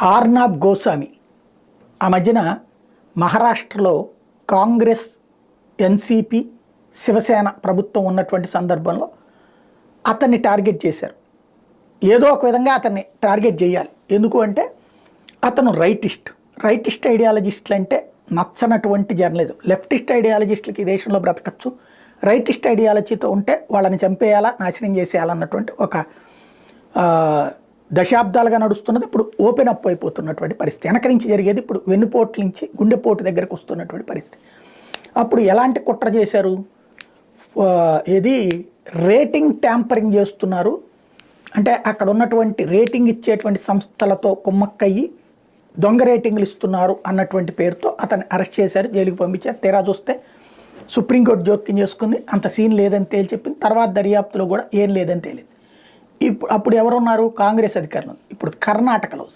ఆర్నాబ్ గోస్వామి. ఆ మధ్యన మహారాష్ట్రలో కాంగ్రెస్ ఎన్సీపీ శివసేన ప్రభుత్వం ఉన్నటువంటి సందర్భంలో అతన్ని టార్గెట్ చేశారు. ఏదో ఒక విధంగా అతన్ని టార్గెట్ చేయాలి. ఎందుకు అంటే అతను రైటిస్ట్. రైటిస్ట్ ఐడియాలజిస్టులు అంటే నచ్చనటువంటి జర్నలిజం. లెఫ్టిస్ట్ ఐడియాలజిస్టులకి ఈ దేశంలో బ్రతకచ్చు. రైటిస్ట్ ఐడియాలజీతో ఉంటే వాళ్ళని చంపేయాలా నాశనం చేసేయాలన్నటువంటి ఒక దశాబ్దాలుగా నడుస్తున్నది. ఇప్పుడు ఓపెన్ అప్ అయిపోతున్నటువంటి పరిస్థితి. వెనక నుంచి జరిగేది ఇప్పుడు వెన్నుపోటు నుంచి గుండెపోటు దగ్గరకు వస్తున్నటువంటి పరిస్థితి. అప్పుడు ఎలాంటి కుట్ర చేశారు? ఏది? రేటింగ్ ట్యాంపరింగ్ చేస్తున్నారు. అంటే అక్కడ ఉన్నటువంటి రేటింగ్ ఇచ్చేటువంటి సంస్థలతో కుమ్మక్కయ్యి దొంగ రేటింగ్లు ఇస్తున్నారు అన్నటువంటి పేరుతో అతన్ని అరెస్ట్ చేశారు జైలుకి పంపించారు. తీరా చూస్తే సుప్రీంకోర్టు జోక్యం చేసుకుంది. అంత సీన్ లేదని తేల్చి చెప్పింది. తర్వాత దర్యాప్తులో కూడా ఏం లేదని తేలింది. ఇప్పుడు అప్పుడు ఎవరున్నారు? కాంగ్రెస్ అధికారులు. ఇప్పుడు కర్ణాటకలో